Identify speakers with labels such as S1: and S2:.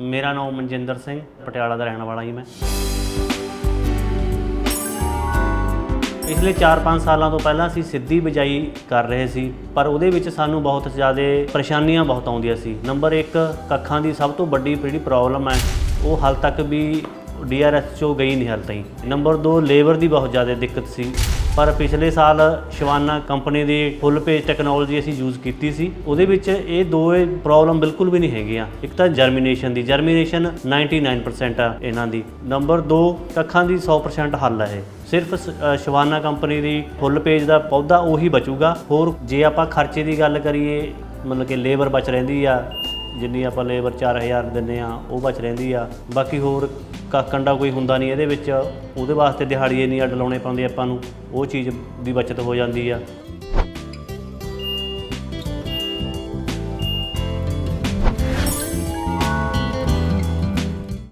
S1: ਮੇਰਾ ਨਾਮ ਮਨਜਿੰਦਰ ਸਿੰਘ, ਪਟਿਆਲਾ ਦਾ ਰਹਿਣ ਵਾਲਾ ਜੀ ਮੈਂ। ਪਿਛਲੇ 4-5 ਸਾਲਾਂ ਤੋਂ ਪਹਿਲਾਂ ਅਸੀਂ ਸਿੱਧੀ ਬਿਜਾਈ ਕਰ ਰਹੇ ਸੀ, ਪਰ ਉਹਦੇ ਵਿੱਚ ਸਾਨੂੰ ਬਹੁਤ ਜ਼ਿਆਦਾ ਪਰੇਸ਼ਾਨੀਆਂ ਬਹੁਤ ਆਉਂਦੀਆਂ ਸੀ। ਨੰਬਰ 1 ਕੱਖਾਂ ਦੀ ਸਭ ਤੋਂ ਵੱਡੀ ਜਿਹੜੀ ਪ੍ਰੋਬਲਮ ਹੈ, ਉਹ ਹਾਲ ਤੱਕ ਵੀ ਡੀਆਰਐਸ ਚੋਂ ਗਈ ਨਹੀਂ ਹਾਲ ਤਾਈਂ। ਨੰਬਰ 2 ਲੇਬਰ ਦੀ ਬਹੁਤ ਜ਼ਿਆਦਾ ਦਿੱਕਤ ਸੀ। ਪਰ ਪਿਛਲੇ ਸਾਲ ਸ਼ਿਵਾਨਾ ਕੰਪਨੀ ਦੀ ਫੁੱਲ ਪੇਜ ਟੈਕਨੋਲੋਜੀ ਅਸੀਂ ਯੂਜ਼ ਕੀਤੀ ਸੀ। ਉਹਦੇ ਵਿੱਚ ਇਹ ਦੋਏ ਪ੍ਰੋਬਲਮ ਬਿਲਕੁਲ ਵੀ ਨਹੀਂ ਹੈਗੀਆਂ। ਇੱਕ ਤਾਂ ਜਰਮੀਨੇਸ਼ਨ ਦੀ। ਜਰਮੀਨੇਸ਼ਨ 99% ਆ ਇਹਨਾਂ ਦੀ। ਨੰਬਰ 2 ਕੱਖਾਂ ਦੀ 100% ਹੱਲ ਹੈ ਇਹ। ਸਿਰਫ ਸ- ਅ, ਸ਼ਿਵਾਨਾ ਕੰਪਨੀ ਦੀ ਫੁੱਲ ਪੇਜ ਦਾ ਪੌਦਾ ਉਹੀ ਬਚੂਗਾ। ਹੋਰ ਜੇ ਆਪਾਂ ਖਰਚੇ ਦੀ ਗੱਲ ਕਰੀਏ ਮਤਲਬ ਕਿ ਲੇਬਰ ਬਚ ਰਹਿੰਦੀ ਆ ਜਿੰਨੀ ਆਪਾਂ ਲੇਬਰ 4000 ਦਿੰਨੇ ਆ ਉਹ ਬਚ ਰਹਿੰਦੀ ਆ। ਬਾਕੀ ਹੋਰ ਕੰਡਾ ਕੋਈ ਹੁੰਦਾ ਨਹੀਂ, ਇਹਦੇ ਵਿੱਚ ਉਹਦੇ ਵਾਸਤੇ ਦਿਹਾੜੀਏ ਨਹੀਂ ਅੱਡ ਲਾਉਣੇ ਪੈਂਦੇ ਆਪਾਂ ਨੂੰ, ਉਹ ਚੀਜ਼ ਦੀ ਬਚਤ ਹੋ ਜਾਂਦੀ ਆ।